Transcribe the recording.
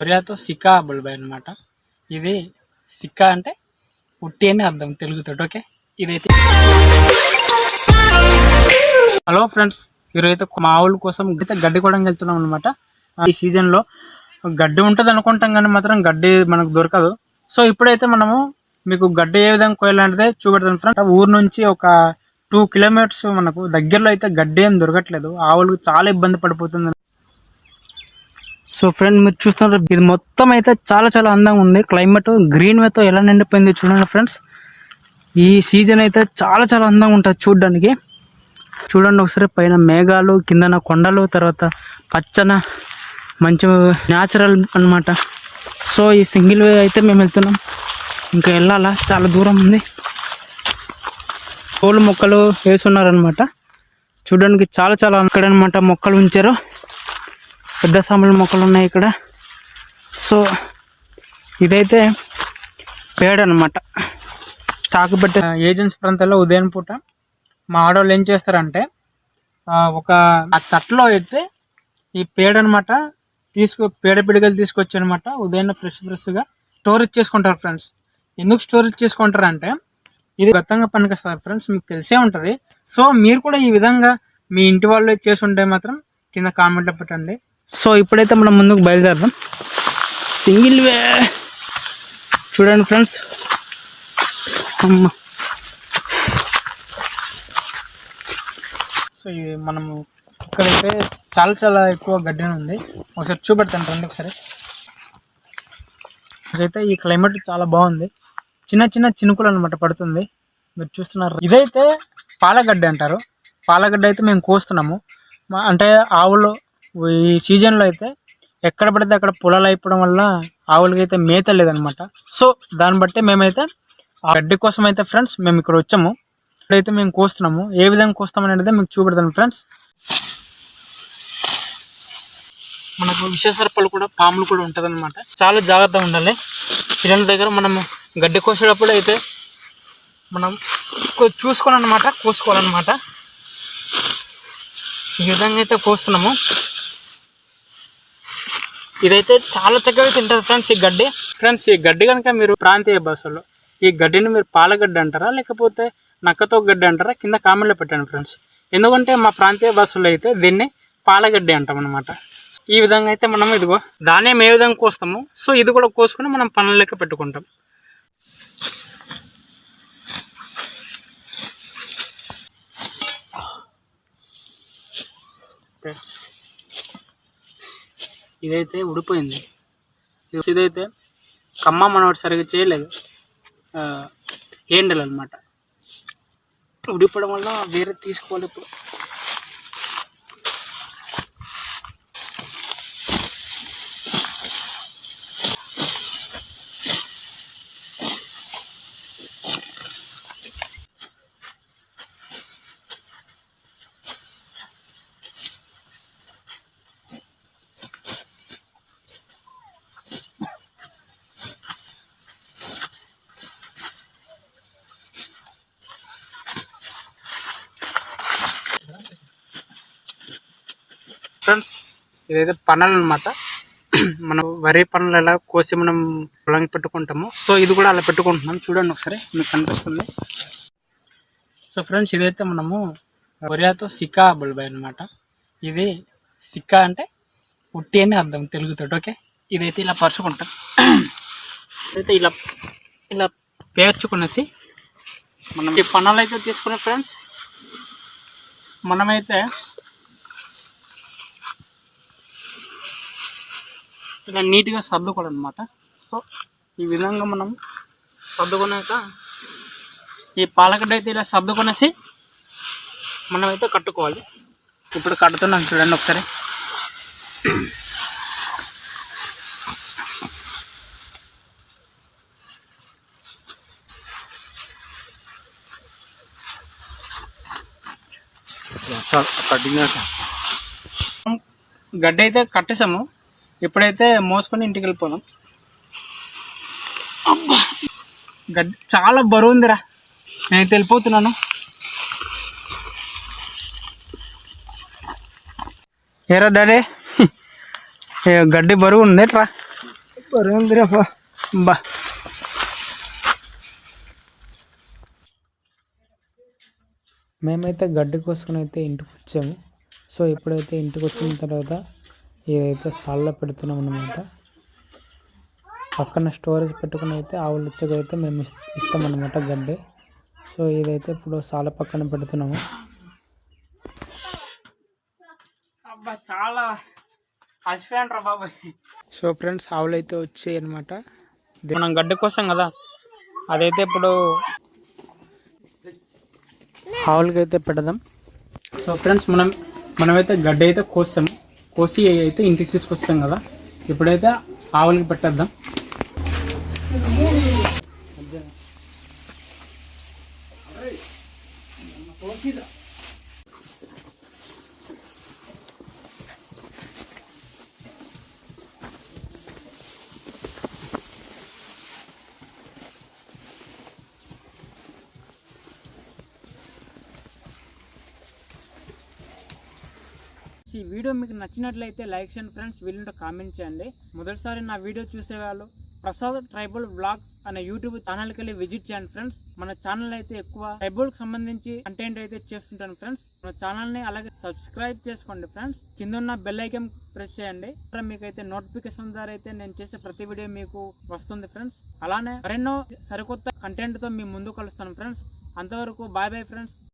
ప్రియాతో సిక్కా బుల్బాయ్ అనమాట ఇది సిక్కా అంటే ఉట్టి అని అర్థం తెలుగుతోటి ఓకే? ఇదైతే హలో ఫ్రెండ్స్ ఈరోజైతే మా ఆవుల కోసం అయితే గడ్డి కూడా వెళ్తున్నాం అనమాట ఈ సీజన్లో గడ్డి ఉంటుంది అనుకుంటాం కానీ మాత్రం గడ్డి మనకు దొరకదు. సో ఇప్పుడైతే మనము మీకు గడ్డి ఏ విధంగా కోయాలంటే చూపెడతాను ఫ్రెండ్ ఊరు నుంచి ఒక టూ కిలోమీటర్స్ మనకు దగ్గరలో అయితే గడ్డి ఏం దొరకట్లేదు. ఆవులకు చాలా ఇబ్బంది పడిపోతుంది. సో ఫ్రెండ్ మీరు చూస్తున్నారు ఇది మొత్తం అయితే చాలా చాలా అందంగా ఉంది. క్లైమేట్ గ్రీన్ వేతో ఎలా నిండిపోయింది చూడండి ఫ్రెండ్స్. ఈ సీజన్ అయితే చాలా చాలా అందంగా ఉంటుంది చూడడానికి. చూడండి ఒకసారి పైన మేఘాలు కిందన కొండలు తర్వాత పచ్చన మంచి న్యాచురల్ అన్నమాట. సో ఈ సింగిల్ వే అయితే మేము వెళ్తున్నాం. ఇంకా వెళ్ళాలా? చాలా దూరం ఉంది. పూల మొక్కలు వేసున్నారనమాట చూడడానికి చాలా చాలా ఇక్కడ అనమాట మొక్కలు ఉంచారు. పెద్ద సాంబల మొక్కలు ఉన్నాయి ఇక్కడ. సో ఇదైతే పేడ అనమాట స్టాక్ పెట్టే ఏజెన్సీ ప్రాంతాల్లో ఉదయం పూట మా ఆడవాళ్ళు ఏం చేస్తారంటే ఒక ఆ తట్లో అయితే ఈ పేడ అనమాట తీసుకు పేడ పిడిగలు తీసుకొచ్చి అనమాట ఉదయం ఫ్రెష్ ఫ్రెష్గా స్టోరేజ్ చేసుకుంటారు ఫ్రెండ్స్. ఎందుకు స్టోరేజ్ చేసుకుంటారంటే ఇది గతంగా పనికొస్తారు ఫ్రెండ్స్ మీకు తెలిసే ఉంటుంది. సో మీరు కూడా ఈ విధంగా మీ ఇంటి వాళ్ళు చేసి ఉంటే మాత్రం కింద కామెంట్లో పెట్టండి. సో ఇప్పుడైతే మనం ముందుకు బయలుదేరదాం. Single way. చూడండి ఫ్రెండ్స్. అమ్మ. సో ఇది మనము ఇక్కడైతే చాలా చాలా ఎక్కువ గడ్డి ఉంది. ఒకసారి చూపెడతాను రండి ఒకసారి. ఇదైతే ఈ క్లైమేట్ చాలా బాగుంది. చిన్న చిన్న చినుకులు అనమాట పడుతుంది. మీరు చూస్తున్నారు. ఇదైతే పాలగడ్డ అంటారు. పాలగడ్డ అయితే మేము కోస్తున్నాము. అంటే ఆవులు ఈ సీజన్లో అయితే ఎక్కడ పడితే అక్కడ పొలాలు అయిపోవడం వల్ల ఆవులకి అయితే మేత లేదనమాట సో దాన్ని బట్టి మేమైతే ఆ గడ్డి కోసం అయితే ఫ్రెండ్స్ మేము ఇక్కడ వచ్చాము. ఇక్కడైతే మేము కోస్తున్నాము. ఏ విధంగా కోస్తామనేది మీకు చూపెడతాను ఫ్రెండ్స్. మనకు విషసర్పాలు కూడా పాములు కూడా ఉంటుంది చాలా జాగ్రత్తగా ఉండాలి. పిల్లల దగ్గర మనం గడ్డి కోసేటప్పుడు అయితే మనం చూసుకోవాలన్నమాట అనమాట కోసుకోవాలన్నమాట. ఈ విధంగా అయితే కోస్తున్నాము. ఇదైతే చాలా చక్కగా తింటారు ఫ్రెండ్స్ ఈ గడ్డి. ఫ్రెండ్స్ ఈ గడ్డి కనుక మీరు ప్రాంతీయ భాషలో ఈ గడ్డిని మీరు పాలగడ్డి అంటారా లేకపోతే నక్కతో గడ్డి అంటారా కింద కామెంట్లో పెట్టండి ఫ్రెండ్స్. ఎందుకంటే మా ప్రాంతీయ భాషలో అయితే దీన్ని పాలగడ్డి అంటాం అనమాట ఈ విధంగా అయితే మనం ఇదిగో ధాన్యం ఏ విధంగా కోస్తాము సో ఇది కూడా కోసుకొని మనం పనులు లెక్క పెట్టుకుంటాం. ఫ్రెండ్స్ ఇదైతే ఉడిపోయింది ఇది- ఇదైతే కమ్మ మనవాడు సరిగ్గా చేయలేదు ఏండలు అనమాట ఉడిపడం వల్ల వేరే తీసుకోవాలి ఇప్పుడు ఫ్రెండ్స్ ఇదైతే పనులు అనమాట మనం వరి పనులు ఎలా కోసి మనం పొలంకి పెట్టుకుంటాము సో ఇది కూడా అలా పెట్టుకుంటున్నాం. చూడండి ఒకసారి మీకు కనిపిస్తుంది. సో ఫ్రెండ్స్ ఇదైతే మనము వరియాతో సిక్కా బుల్బాయ్ అనమాట ఇది సిక్కా అంటే ఉట్టి అని అర్థం తెలుగుతో ఓకే? ఇదైతే ఇలా పరుచుకుంటాం. ఇదైతే ఇలా ఇలా పేర్చుకునేసి మనం ఈ పనులు అయితే తీసుకునే ఫ్రెండ్స్. మనమైతే ఇలా నీట్గా సర్దుకోవాలి అనమాట సో ఈ విధంగా మనం సర్దుకున్నాక ఈ పాలగడ్డ అయితే ఇలా సర్దుకునేసి మనమైతే కట్టుకోవాలి. ఇప్పుడు కడుతున్నాం చూడండి ఒకసారి. గడ్డి అయితే కట్టేసాము. ఇప్పుడైతే మోసుకొని ఇంటికి వెళ్ళిపోదాం. అబ్బా. గడ్డి చాలా బరువు ఉందిరా. నేనైతే వెళ్ళిపోతున్నాను. ఏరా డాడీ? గడ్డి బరువు ఉంది రా బా. మేమైతే గడ్డి కోసుకొని అయితే ఇంటికి వచ్చాము సో ఇప్పుడైతే ఇంటికి వచ్చిన తర్వాత ఇదైతే సాల్లో పెడుతున్నాం అనమాట పక్కన స్టోరేజ్ పెట్టుకుని అయితే ఆవులు ఇచ్చకైతే మేము ఇస్- ఇస్తామన్నమాట గడ్డి. సో ఇదైతే ఇప్పుడు సాల పక్కన పెడుతున్నాము అబ్బా చాలా అలసిపోయాను రా బాబాయ్ సో ఫ్రెండ్స్ ఆవులు అయితే వచ్చాయి అనమాట మనం గడ్డి కోసం కదా అదైతే ఇప్పుడు ఆవులకి అయితే పెడదాం. సో ఫ్రెండ్స్ మనం మనమైతే గడ్డి అయితే కోస్తాం కోసి అయితే ఇంటికి తీసుకొస్తాం కదా. ఇప్పుడైతే ఆవులకి పెట్టేద్దాం. ఈ వీడియో మీకు నచ్చినట్లయితే లైక్ చేయండి ఫ్రెండ్స్ వీళ్ళు కామెంట్ చేయండి. మొదటిసారి నా వీడియో చూసేవాళ్ళు ప్రసాద్ ట్రైబల్ బ్లాగ్స్ అనే యూట్యూబ్ ఛానల్కి వెళ్ళి విజిట్ చేయండి ఫ్రెండ్స్. మన ఛానల్ అయితే ఎక్కువ ట్రైబల్ సంబంధించి కంటెంట్ అయితే చేస్తుంటాను ఫ్రెండ్స్. మన ఛానల్ని అలాగే సబ్స్క్రైబ్ చేసుకోండి ఫ్రెండ్స్. కింద ఉన్న బెల్ ఐకన్ ప్రెస్ చేయండి. మీకైతే నోటిఫికేషన్ ద్వారా అయితే నేను చేసే ప్రతి వీడియో మీకు వస్తుంది ఫ్రెండ్స్. అలానే మరెన్నో సరికొత్త కంటెంట్తో మీ ముందు కలుస్తాను ఫ్రెండ్స్. అంతవరకు బాయ్ బాయ్ ఫ్రెండ్స్.